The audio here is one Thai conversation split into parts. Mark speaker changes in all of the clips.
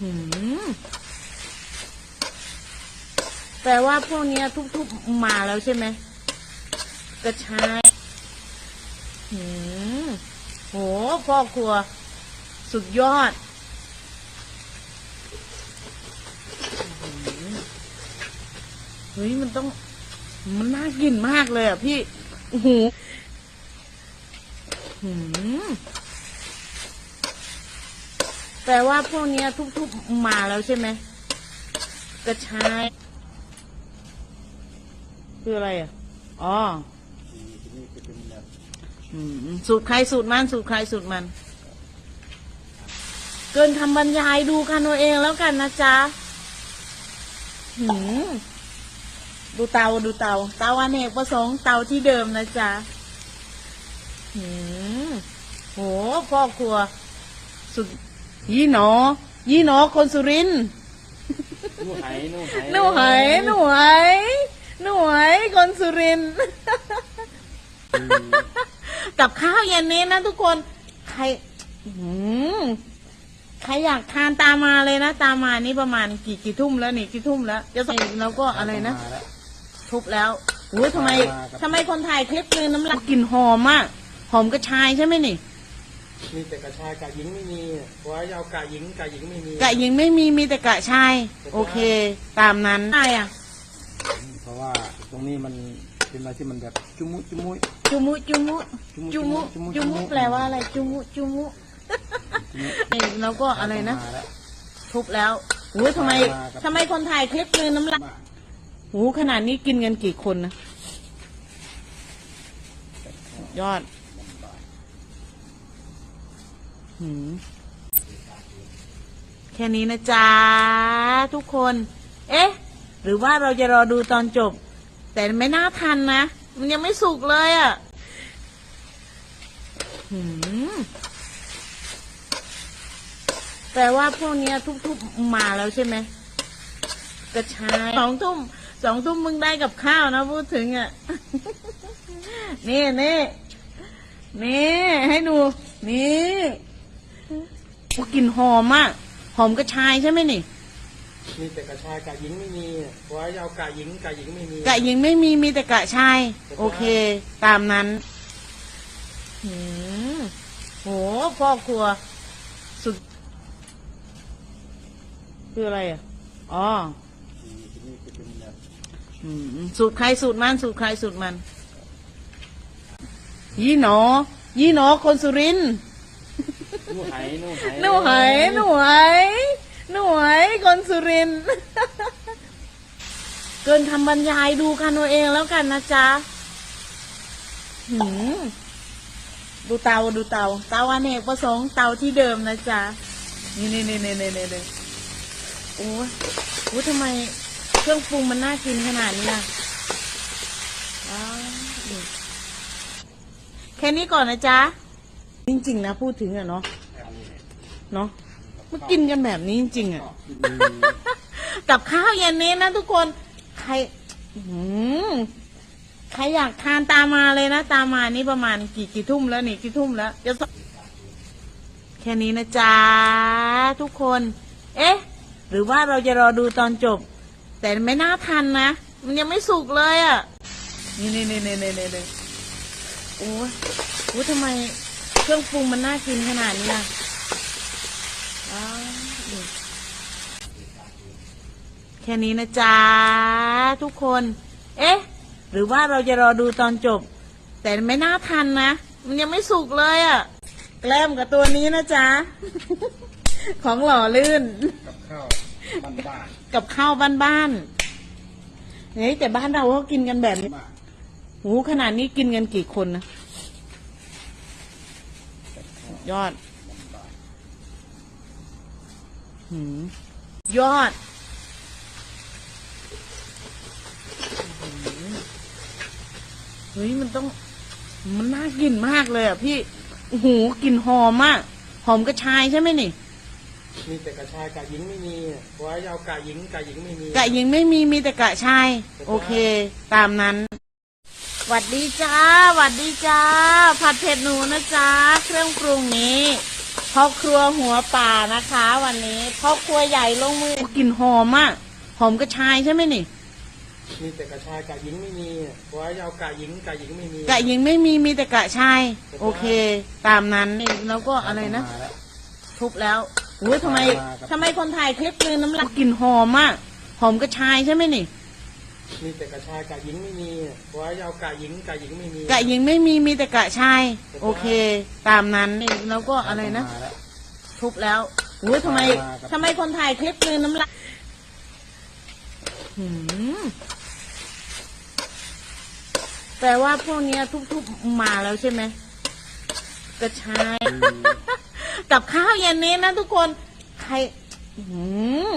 Speaker 1: หืมแปลว่าพวกเนี้ยทุกๆมาแล้วใช่ไหมกระชายหืมโหพ่อครัว สุดยอด เฮ้ย มันต้อง มันน่ากินมากเลยอะพี่ โอ้โหหืม แปลว่าพวกเนี้ยทุกๆมาแล้วใช่ไหมกระชายคืออะไรอะ อ๋อสูตรใครสูตรมันสูตรใครสูตรมัน เกินคำบรรยายดูกันเอาเองแล้วกันนะจ๊ะหืมดูเตาดูเตา เตาอเนกประสงค์เตาที่เดิมนะจ๊ะหืมโหพ่อครัวสุด ยี่หนอ ยี่หนอคนสุรินทร์
Speaker 2: นู่ไหนู่ไห
Speaker 1: หนูหายหนูหายหนูหายคนสุรินทร์ กับข้าวเย็นนี้นะทุกคน ใครอืมใครอยากทานตามมาเลยนะ ตามมานี่ประมาณกี่กี่ทุ่มแล้วนี่กี่ทุ่มแล้วจะใส่แล้วก็อะไรนะ
Speaker 2: มาแล้ว
Speaker 1: ทุบแล้วอุ้ยทำไม
Speaker 2: มาครับ
Speaker 1: ทำไมคนถ่ายคลิปเลยน้ำลายกลิ่นหอมอะหอมกระชายใช่ไหมนี่
Speaker 2: มีแต่กระชายกะหญิงไม่มีเพราะว่ายาวกะหญิงกะหญิงไม่มี
Speaker 1: กะยิงไม่มีมีแต่กะชาย โอเค ตามนั้นใช่อะ
Speaker 2: เพราะว่าตรงนี้มันเป็นอะไรที่มันแบบจุมุจุมุย
Speaker 1: จุมุจุมุจุมุ
Speaker 2: จุมุ
Speaker 1: จุมุแปลว่าอะไรจุมุจุมุนี่แล้วก็อะไรนะ
Speaker 2: มาแล้ว
Speaker 1: ทุบแล้วอุ้ยทำไม
Speaker 2: มาครับ
Speaker 1: ทำไมคนถ่ายคลิปเลยน้ำลายหูขนาดนี้กินกันกี่คนนะยอด หืม แค่นี้นะจ๊ะ ทุกคน เอ๊ะ หรือว่าเราจะรอดูตอนจบ แต่ไม่น่าทันนะ มันยังไม่สุกเลยอะ่ะหืมแปลว่าพวกเนี้ยทุกๆมาแล้วใช่ไหมกระชายสองทุ่มสองทุ่มมึงได้กับข้าวนะพูดถึงอะ นี่นี่นี่ให้ดู นี่ กลิ่นหอมอะหอมกระชายใช่ไหมนี่
Speaker 2: มีแต่กระชายกะหญิงไม่มีเพราะว่ายาวกะหญิงกะหญิงไม่มี
Speaker 1: กะยิงไม่มีมีแต่กะชาย โอเค ตามนั้นหืมโหพ่อครัว สุด คืออะไรอะอ๋อ
Speaker 2: นี่คือเป็นแบบ
Speaker 1: อืมสูตรใครสูตรมันสูตรใครสูตรมัน ยี่หนอ ยี่หนอคนสุรินทร์
Speaker 2: นู่ไหนู่ไห
Speaker 1: หนูหายหนูหายหนูหายคนสุรินทร์ เกินคำบรรยายดูกันเอาเองแล้วกันนะจ๊ะหืมดูเตาดูเตา เตาอเนกประสงค์เตาที่เดิมนะจ๊ะ นี่นี่นี่นี่นี่นี่นี่โอ้ยโอ้ยทำไมเครื่องปรุงมันน่ากินขนาดนี้ล่ะว้าวดูแค่นี้ก่อนนะจ๊ะ จริงๆนะพูดถึงอะเนาะ เนาะมากินกันแบบนี้จริงๆอะกับข้าวเย็นนี้นะทุกคน ใครอืมใครอยากทานตามมาเลยนะ ตามมานี่ประมาณกี่กี่ทุ่มแล้วนี่กี่ทุ่มแล้วจะสแค่นี้นะจ๊ะทุกคน เอ๊ะ หรือว่าเราจะรอดูตอนจบ แต่ไม่น่าทันนะ มันยังไม่สุกเลยอะ่ะ นี่นี่นี่นี่นี่นี่โอ้ยโอ้ยทำไมเครื่องปรุงมันน่ากินขนาดนี้ล่ะว้าวดู แค่นี้นะจ๊ะทุกคน เอ๊ะ หรือว่าเราจะรอดูตอนจบ แต่ไม่น่าทันนะ มันยังไม่สุกเลยอะ่ะ แกล้มกับตัวนี้นะจ๊ะ ของหล่อลื่น
Speaker 2: กับข้าวบ้าน
Speaker 1: กับข้าวบ้านๆเฮ้ยแต่บ้านเราก็กินกันแบบนี้
Speaker 2: ๆมา
Speaker 1: หูขนาดนี้กินกันกี่คนนะยอดหืมยอด เฮ้ยมันต้อง มันน่ากินมากเลยอะพี่โอ้โหกลิ่นหอมอะหอมกระชายใช่ไหมนี่
Speaker 2: มีแต่กระชายกะหญิงไม่มีเพราะว่ายาวกะหญิงกะหญิงไม่มี
Speaker 1: กะยิงไม่มีมีแต่กะชาย โอเค ตามนั้นหวัดดีจ้าหวัดดีจ้า ผัดเผ็ดหนูนะจ้าเครื่องปรุงนี้พ่อครัวหัวป่านะคะ วันนี้พ่อครัวใหญ่ลงมือกลิ่นหอมอะหอมกระชายใช่ไหมนี่
Speaker 2: มีแต่กระชายกะหญิงไม่มีเพราะว่าจะเอากะหญิงกะหญิงไม่มี
Speaker 1: กะหญิงไม่มีมีแต่กะชาย โอเค ตามนั้นนี่แล้วก็อะไรนะ
Speaker 2: มาแล้ว
Speaker 1: ทุบแล้วอุ้ยทำไม
Speaker 2: มาครับ
Speaker 1: ทำไมคนถ่ายคลิปเลยน้ำลายกลิ่นหอมอะหอมกระชายใช่ไหมนี่
Speaker 2: มีแต่กระชายกะหญิงไม่มีเพราะว่าจะเอากะหญิงกะหญิงไม่มี
Speaker 1: กะหญิงไม่มีมีแต่กะชาย โอเค ตามนั้นนี่แล้วก็อะไรนะ
Speaker 2: มาแล้ว
Speaker 1: ทุบแล้วอุ้ยทำไม
Speaker 2: มาครับ
Speaker 1: ทำไมคนถ่ายคลิปเลยน้ำลายหืม แปลว่าพวกเนี้ยทุบๆมาแล้วใช่ไหมกระชาย กับข้าวเย็นนี้นะทุกคน ใครหืม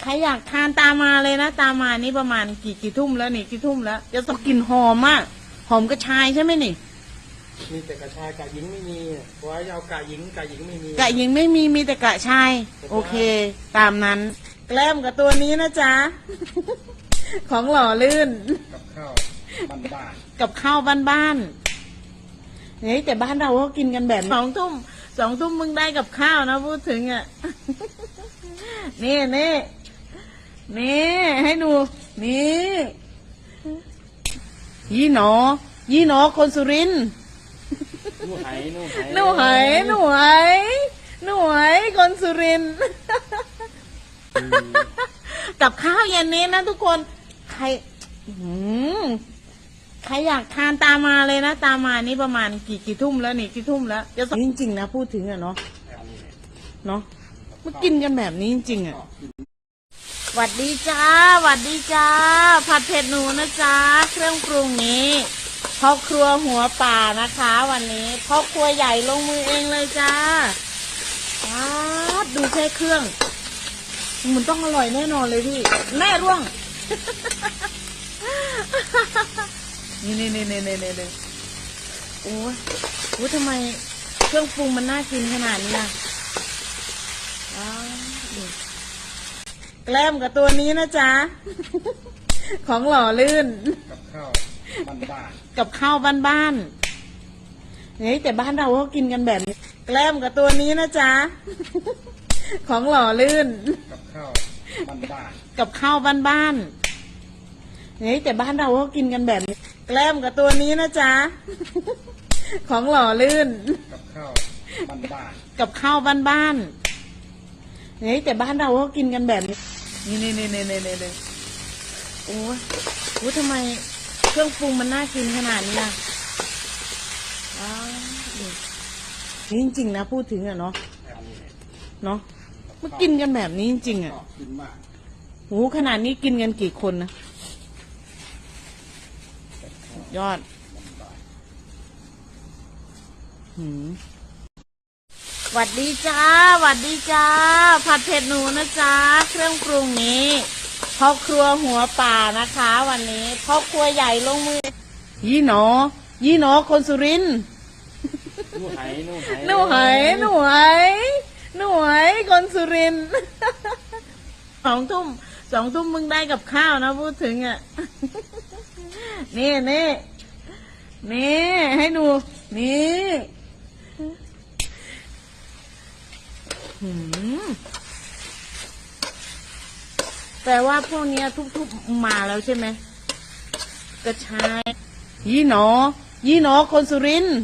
Speaker 1: ใครอยากทานตามมาเลยนะตามมานี่ประมาณกี่กี่ทุ่มแล้วนี่กี่ทุ่มแล้วจะต้องกลิ่นหอมอะหอมกระชายใช่ไหมนี่
Speaker 2: มีแต่กระชายกะหญิงไม่มีเพราะว่าจะเอากะหญิงกะหญิงไม่มี
Speaker 1: กะหญิงไม่มีมีแต่กะชาย โอเค ตามนั้น แกล้มกับตัวนี้นะจ๊ะ ของหล่อลื่น
Speaker 2: กับข้าว บ้าน
Speaker 1: กับข้าวบ้านๆเฮ้ยแต่บ้านเราก็กินกันแบบนี้สองทุ่มสองทุ่มมึงได้กับข้าวนะพูดถึงอะ นี่นี่นี่ให้ดู นี่ยี่หนอ ยี่หนอคนสุรินทร์
Speaker 2: ๆนู่ไหนู่ไห
Speaker 1: หนูหายหนูหายหนูหายคนสุรินทร์
Speaker 2: อืม
Speaker 1: กับข้าวเย็นนี้นะทุกคน ใครหืม ใครอยากทานตามมาเลยนะ ตามมานี่ประมาณกี่กี่ทุ่มแล้วนี่กี่ทุ่มแล้วจะจริงๆนะพูดถึงอะเนาะเนาะมากินกันแบบนี้จริงๆอะหวัดดีจ้าหวัดดีจ้า ผัดเผ็ดหนูนะจ้าเครื่องปรุงนี้พ่อครัวหัวป่านะคะ วันนี้พ่อครัวใหญ่ลงมือเองเลยจ้าป๊าดดูแค่เครื่อง มันต้องอร่อยแน่นอนเลยพี่ แม่ร่วง นี่นี่นี่นี่นี่นี่นี่โอ้ยโอ้ยทำไมเครื่องปรุงมันน่ากินขนาดนี้ล่ะว้าวดูแกล้มกับตัวนี้นะจ๊ะ ของหล่อลื่น
Speaker 2: กับข้าวบ้าน
Speaker 1: กับข้าวบ้านๆเฮ้ยแต่บ้านเราก็กินกันแบบนี้ แกล้มกับตัวนี้นะจ๊ะ ของหล่อลื่น
Speaker 2: ๆกับข้าวบ้าน
Speaker 1: กับข้าวบ้านๆเฮ้ยแต่บ้านเราก็กินกันแบบนี้ แกล้มกับตัวนี้นะจ๊ะ ของหล่อลื่น
Speaker 2: ๆกับข้าวบ้าน
Speaker 1: กับข้าวบ้านๆเฮ้ยแต่บ้านเราก็กินกันแบบนี้ นี่นี่นี่นี่นี่นี่โอ้ยโอ้ยทำไมเครื่องปรุงมันน่ากินขนาดนี้ล่ะว้าวดูนี่จริงๆนะพูดถึงอะเนาะ
Speaker 2: ๆ
Speaker 1: เนาะมากินกันแบบนี้จริงๆอะ
Speaker 2: ชอบกินมาก
Speaker 1: โหขนาดนี้กินกันกี่คนนะ ยอดหืมหวัดดีจ้าหวัดดีจ้า ผัดเผ็ดหนูนะจ้าเครื่องปรุงนี้พ่อครัวหัวป่านะคะ วันนี้พ่อครัวใหญ่ลงมือ ยี่หนอ ยี่หนอคนสุรินทร์
Speaker 2: นู่ไหนู่ไห
Speaker 1: หนูหายหนูหายหนูหายคนสุรินทร์สองทุ่มสองทุ่มมึงได้กับข้าวนะพูดถึงอะ นี่นี่นี่ให้ดู นี่หืมแปลว่าพวกเนี้ยทุบๆมาแล้วใช่ไหมกระชายยี่หนอ ยี่หนอคนสุรินทร์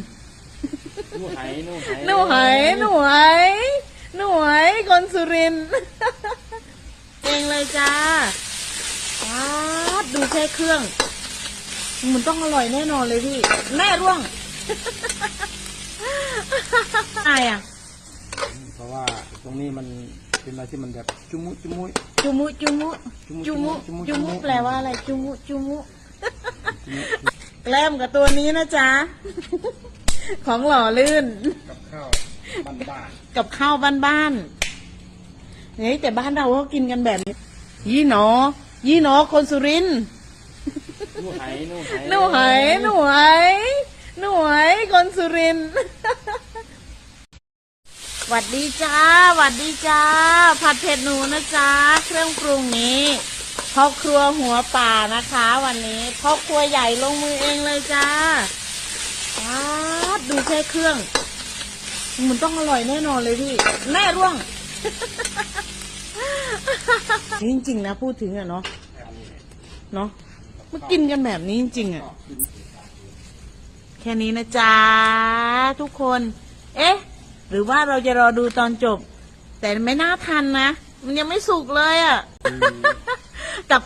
Speaker 2: นู่ไหนู่ไห
Speaker 1: หนูหายหนูหายหนูหายคนสุรินทร์เองเลยจ้าป๊าดดูแค่เครื่อง มันต้องอร่อยแน่นอนเลยพี่ แม่ร่วงอะไรอะ
Speaker 2: เพราะว่าตรงนี้มันเป็นอะไรที่มันแบบจุมุจุมุย
Speaker 1: จุมุจุมุ
Speaker 2: จุ
Speaker 1: จุ
Speaker 2: มุ
Speaker 1: มุ
Speaker 2: จุมุ
Speaker 1: จุ
Speaker 2: จุมุ
Speaker 1: มุแปลว่าอะไรจุมุจุมุ
Speaker 2: จุมุ
Speaker 1: แกล้มกับตัวนี้นะจ๊ะ ของหล่อลื่น
Speaker 2: กับข้าวบ้าน
Speaker 1: กับข้าวบ้านๆเฮ้ยแต่บ้านเราก็กินกันแบบนี้ ยี่หนอ ยี่หนอคนสุรินทร์
Speaker 2: ๆ นู่ไหนู่ไห
Speaker 1: หนูหายหนูหายหนูหายคนสุรินทร์หวัดดีจ้าหวัดดีจ้า ผัดเผ็ดหนูนะจ๊ะเครื่องปรุงนี้พ่อครัวหัวป่านะคะ วันนี้พ่อครัวใหญ่ลงมือเองเลยจ้าป๊าดดูแค่เครื่อง มันต้องอร่อยแน่นอนเลยพี่ แม่ร่วง จริงๆนะพูดถึงอะเนาะเนาะ มากินกันแบบนี้จริงๆอะแค่นี้นะจ๊ะทุกคน เอ๊ะ หรือว่าเราจะรอดูตอนจบ แต่ไม่น่าทันนะ มันยังไม่สุกเลยอะกับ